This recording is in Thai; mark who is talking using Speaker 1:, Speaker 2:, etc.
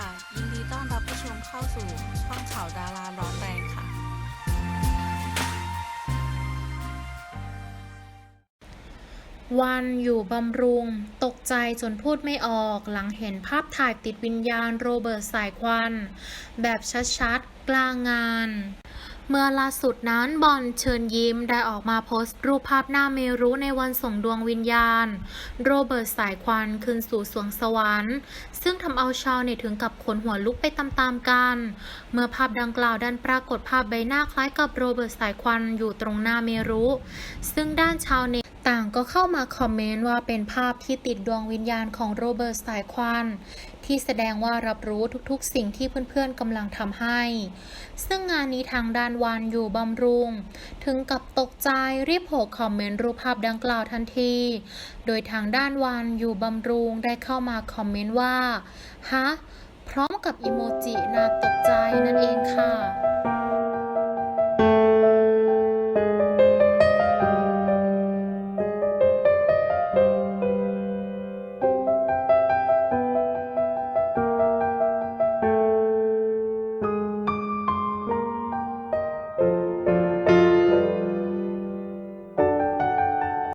Speaker 1: ค่ะ ยินดีต้อนรับผู้ชมเข้าสู่ช่องข่าวดาราร้อนแรงค่ะ
Speaker 2: วันอยู่บำรุง ตกใจจนพูดไม่ออก หลังเห็นภาพถ่ายติดวิญญาณโรเบิร์ตสายควัน แบบชัดๆ กลางงาน เมื่อล่าสุดนั้นบอลเชิญยิ้มได้ออกมาโพสต์รูปภาพหน้าเมรุในวันส่งดวงวิญญาณ โรเบิร์ตสายควันคืนสู่สวงสวรรค์ ซึ่งทำเอาชาวเน็ตถึงกับขนหัวลุกไปตามๆกัน เมื่อภาพดังกล่าวดันปรากฏภาพใบหน้าคล้ายกับโรเบิร์ตสายควันอยู่ตรงหน้าเมรุ ซึ่งด้านชาวเน็ต ต่างก็เข้ามาคอมเมนต์ว่าเป็นภาพที่ติดดวงวิญญาณของโรเบิร์ตสายควันที่แสดงว่ารับรู้ทุกๆ สิ่งที่เพื่อนๆกำลังทำให้ ซึ่งงานนี้ทางด้านวานอยู่บำรุง ถึงกับตกใจรีบโผล่คอมเมนต์รูปภาพดังกล่าวทันที โดยทางด้านวานอยู่บำรุงได้เข้ามาคอมเมนต์ว่า ฮะ พร้อมกับอีโมจิน่าตกใจนั่นเองค่ะ